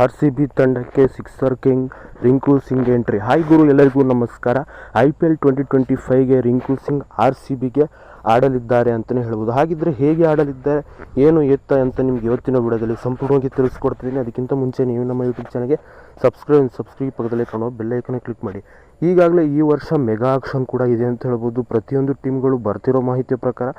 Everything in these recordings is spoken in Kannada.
ಆರ್ ಸಿ ಬಿ ತಂಡಕ್ಕೆ sixer king Rinku Singh entry. Hi ಗುರು, ಎಲ್ಲರಿಗೂ ನಮಸ್ಕಾರ. I P L twenty twenty ಫೈವ್ಗೆ Rinku Singh R C ಬಿಗೆ ಆಡಲಿದ್ದಾರೆ ಅಂತಲೇ ಹೇಳ್ಬೋದು. ಹಾಗಿದ್ರೆ ಹೇಗೆ ಆಡಲಿದ್ದಾರೆ, ಏನು ಎತ್ತ ಅಂತ ನಿಮ್ಗೆ ಇವತ್ತಿನ ವಿಡಿಯೋದಲ್ಲಿ ಸಂಪೂರ್ಣವಾಗಿ ತಿಳಿಸ್ಕೊಡ್ತಿದ್ದೀನಿ. ಅದಕ್ಕಿಂತ ಮುಂಚೆ ನೀವು ನಮ್ಮ ಯೂಟ್ಯೂಬ್ ಚಾನಲ್ಗೆ ಸಬ್ಸ್ಕ್ರೈಬ್ ಸಬ್ಸ್ಕ್ರೈಬ್ ಪಕ್ಕದಲ್ಲಿ ಕಾಣೋ ಬೆಲ್ಲೈಕನ್ನ ಕ್ಲಿಕ್ ಮಾಡಿ. ಈಗಾಗಲೇ ಈ ವರ್ಷ ಮೆಗಾ ಆಕ್ಷನ್ ಕೂಡ ಇದೆ ಅಂತ ಹೇಳ್ಬೋದು. ಪ್ರತಿಯೊಂದು ಟೀಮ್ಗಳು ಬರ್ತಿರೋ ಮಾಹಿತಿಯ ಪ್ರಕಾರ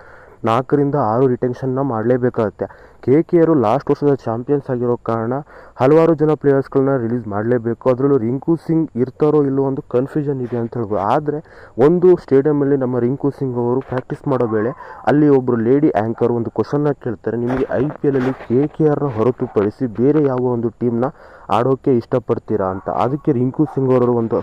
ನಾಲ್ಕರಿಂದ ಆರು ರಿಟೆನ್ಷನ್ನ ಮಾಡಲೇಬೇಕಾಗುತ್ತೆ. ಕೆ ಕೆ ಆರು ಲಾಸ್ಟ್ ವರ್ಷದ ಚಾಂಪಿಯನ್ಸ್ ಆಗಿರೋ ಕಾರಣ ಹಲವಾರು ಜನ ಪ್ಲೇಯರ್ಸ್ಗಳನ್ನ ರಿಲೀಸ್ ಮಾಡಲೇಬೇಕು. ಅದರಲ್ಲೂ ರಿಂಕು ಸಿಂಗ್ ಇರ್ತಾರೋ ಇಲ್ಲೋ ಒಂದು ಕನ್ಫ್ಯೂಷನ್ ಇದೆ ಅಂತ ಹೇಳ್ಬೋದು. ಆದರೆ ಒಂದು ಸ್ಟೇಡಿಯಮಲ್ಲಿ ನಮ್ಮ ರಿಂಕು ಸಿಂಗ್ ಅವರು ಪ್ರಾಕ್ಟೀಸ್ ಮಾಡೋ ವೇಳೆ ಅಲ್ಲಿ ಒಬ್ಬರು ಲೇಡಿ ಆ್ಯಂಕರ್ ಒಂದು ಕ್ವಶನ್ನ ಕೇಳ್ತಾರೆ. ನಿಮಗೆ ಐ ಪಿ ಎಲ್ಲಲ್ಲಿ ಕೆ ಕೆ ಆರ್ನ ಹೊರತುಪಡಿಸಿ ಬೇರೆ ಯಾವ ಒಂದು ಟೀಮ್ನ ಆಡೋಕ್ಕೆ ಇಷ್ಟಪಡ್ತೀರಾ ಅಂತ. ಅದಕ್ಕೆ ರಿಂಕು ಸಿಂಗ್ ಅವರು ಒಂದು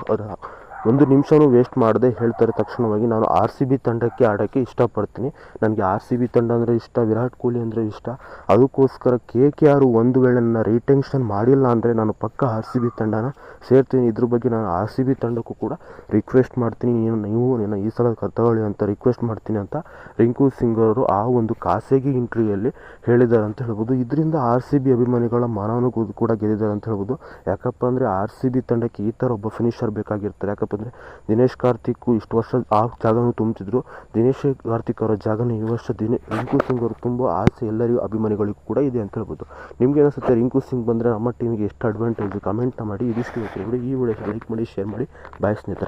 ಒಂದು ನಿಮಿಷನೂ ವೇಸ್ಟ್ ಮಾಡದೆ ಹೇಳ್ತಾರೆ ತಕ್ಷಣವಾಗಿ, ನಾನು ಆರ್ ಸಿ ಬಿ ತಂಡಕ್ಕೆ ಆಡೋಕ್ಕೆ ಇಷ್ಟಪಡ್ತೀನಿ. ನನಗೆ ಆರ್ ಸಿ ಬಿ ತಂಡ ಅಂದರೆ ಇಷ್ಟ, ವಿರಾಟ್ ಕೊಹ್ಲಿ ಅಂದರೆ ಇಷ್ಟ. ಅದಕ್ಕೋಸ್ಕರ ಕೆ ಕೆ ಆರು ಒಂದು ವೇಳೆ ನನ್ನ ರಿಟೆನ್ಷನ್ ಮಾಡಿಲ್ಲ ಅಂದರೆ ನಾನು ಪಕ್ಕ ಆರ್ ಸಿ ಬಿ ತಂಡನ ಸೇರ್ತೀನಿ. ಇದ್ರ ಬಗ್ಗೆ ನಾನು ಆರ್ ಸಿ ಬಿ ತಂಡಕ್ಕೂ ಕೂಡ ರಿಕ್ವೆಸ್ಟ್ ಮಾಡ್ತೀನಿ. ನೀನು, ನೀವು ನಿನ್ನ ಈ ಸಲ ತಗೊಳ್ಳಿ ಅಂತ ರಿಕ್ವೆಸ್ಟ್ ಮಾಡ್ತೀನಿ ಅಂತ ರಿಂಕು ಸಿಂಗ್ ಅವರು ಆ ಒಂದು ಖಾಸಗಿ ಇಂಟ್ರಿಯಲ್ಲಿ ಹೇಳಿದ್ದಾರೆ ಅಂತ ಹೇಳ್ಬೋದು. ಇದರಿಂದ ಆರ್ ಸಿ ಬಿ ಅಭಿಮಾನಿಗಳ ಮನವನ್ನು ಕೂಡ ಗೆದ್ದಿದ್ದಾರೆ ಅಂತ ಹೇಳ್ಬೋದು. ಯಾಕಪ್ಪ ಅಂದರೆ ಆರ್ ಸಿ ಬಿ ತಂಡಕ್ಕೆ ಈ ಥರ ಒಬ್ಬ ಫಿನಿಷರ್ ಬೇಕಾಗಿರ್ತಾರೆ. ಯಾಕಪ್ಪ ಅಂದರೆ ದಿನೇಶ್ ಕಾರ್ತಿಕ್ ಇಷ್ಟು ವರ್ಷ ಆ ಜಾಗನೂ ತುಂಬ್ತಿದ್ರು ದಿನೇಶ್ ಕಾರ್ತಿಕ್ ಅವರ ಜಾಗನ ಈ ವರ್ಷ ದಿನೇ, ರಿಂಕು ಸಿಂಗ್ ಅವರು ತುಂಬ ಆಸೆ ಎಲ್ಲರಿಗೂ ಅಭಿಮಾನಿಗಳಿಗೂ ಕೂಡ ಇದೆ ಅಂತ ಹೇಳ್ಬೋದು. ನಿಮ್ಗೆ ಅನಿಸುತ್ತೆ ರಿಂಕು ಸಿಂಗ್ ಬಂದರೆ ನಮ್ಮ ಟೀಮಿಗೆ ಎಷ್ಟು ಅಡ್ವಾಂಟೇಜ್ ಕಮೆಂಟ್ನ ಮಾಡಿ, ಇದಿಷ್ಟು ಈ ವಿಡಿಯೋ ಲೈಕ್ ಮಾಡಿ ಶೇರ್ ಮಾಡಿ. ಬಾಯ್ ಸ್ನೇಹಿತರೆ.